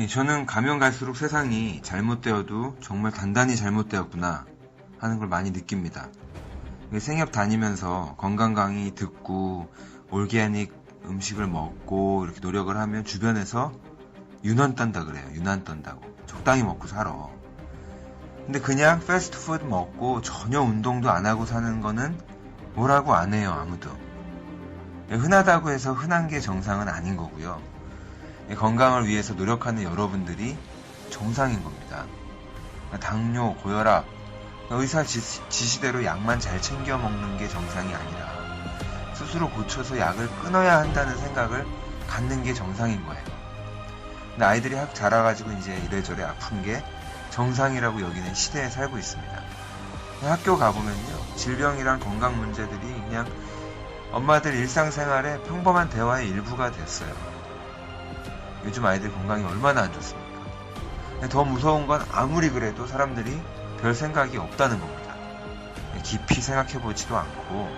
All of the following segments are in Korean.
예, 저는 가면 갈수록 세상이 잘못되어도 정말 단단히 잘못되었구나 하는 걸 많이 느낍니다. 생협 다니면서 건강 강의 듣고 올게닉 음식을 먹고 이렇게 노력을 하면 주변에서 유난 떤다 그래요. 유난 떤다고. 적당히 먹고 살아. 근데 그냥 패스트푸드 먹고 전혀 운동도 안 하고 사는 거는 뭐라고 안 해요. 아무도. 예, 흔하다고 해서 흔한 게 정상은 아닌 거고요. 예, 건강을 위해서 노력하는 여러분들이 정상인 겁니다. 당뇨, 고혈압, 의사 지, 지시대로 약만 잘 챙겨 먹는 게 정상이 아니라 스스로 고쳐서 약을 끊어야 한다는 생각을 갖는 게 정상인 거예요. 근데 아이들이 학 자라가지고 이제 이래저래 아픈 게 정상이라고 여기는 시대에 살고 있습니다. 학교 가보면요. 질병이랑 건강 문제들이 그냥 엄마들 일상생활의 평범한 대화의 일부가 됐어요. 요즘 아이들 건강이 얼마나 안 좋습니까? 더 무서운 건 아무리 그래도 사람들이 별 생각이 없다는 겁니다. 깊이 생각해보지도 않고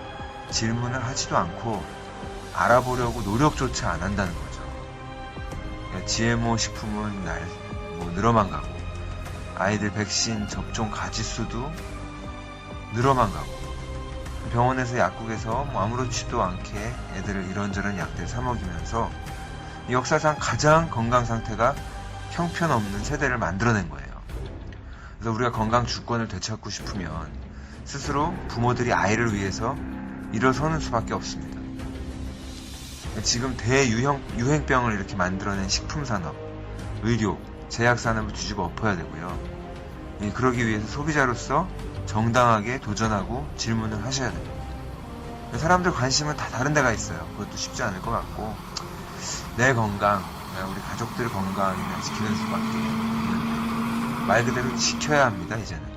질문을 하지도 않고 알아보려고 노력조차 안 한다는 거죠. GMO 식품은 날, 뭐 늘어만 가고 아이들 백신 접종 가지수도 늘어만 가고 병원에서 약국에서 뭐 아무렇지도 않게 애들을 이런저런 약들 사 먹이면서 역사상 가장 건강 상태가 형편없는 세대를 만들어낸 거예요. 그래서 우리가 건강 주권을 되찾고 싶으면 스스로 부모들이 아이를 위해서 일어서는 수밖에 없습니다. 지금 대유형 유행병을 이렇게 만들어낸 식품 산업, 의료, 제약 산업을 뒤집어 엎어야 되고요. 예, 그러기 위해서 소비자로서 정당하게 도전하고 질문을 하셔야 됩니다. 사람들 관심은 다 다른 데가 있어요. 그것도 쉽지 않을 것 같고 내 건강, 우리 가족들 건강이나 지키는 수밖에 없는데 말 그대로 지켜야 합니다. 이제는.